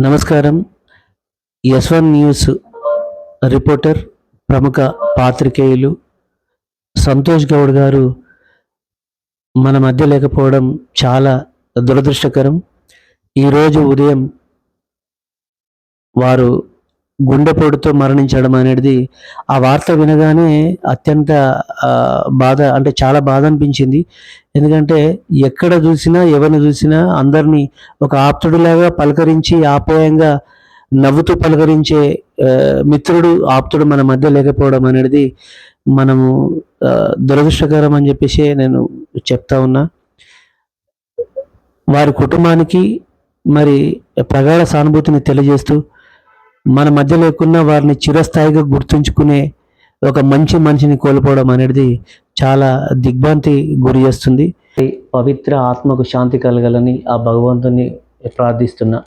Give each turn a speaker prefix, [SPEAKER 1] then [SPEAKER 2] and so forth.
[SPEAKER 1] నమస్కారం. Yes one news reporter ప్రముఖ పాత్రికేయులు సంతోష్ గౌడ్ గారు మన మధ్య లేకపోవడం చాలా దురదృష్టకరం. ఈరోజు ఉదయం వారు గుండెపోటుతో మరణించడం అనేది ఆ వార్త వినగానే అత్యంత బాధ అంటే చాలా బాధ అనిపించింది. ఎందుకంటే ఎక్కడ చూసినా ఎవరిని చూసినా అందరినీ ఒక ఆప్తుడిలాగా పలకరించి ఆప్యాయంగా నవ్వుతూ పలకరించే మిత్రుడు ఆప్తుడు మన మధ్య లేకపోవడం అనేది మనము దురదృష్టకరం అని చెప్పేసి నేను చెప్తా ఉన్నా. వారి కుటుంబానికి మరి ప్రగాఢ సానుభూతిని తెలియజేస్తూ మన మధ్య లేకున్నా వారిని చిరస్థాయిగా గుర్తుంచుకునే ఒక మంచి మనిషిని కోల్పోవడం అనేది చాలా దిగ్భ్రాంతి గురి చేస్తుంది. పవిత్ర ఆత్మకు శాంతి కలగాలని ఆ భగవంతుని ప్రార్థిస్తున్నా.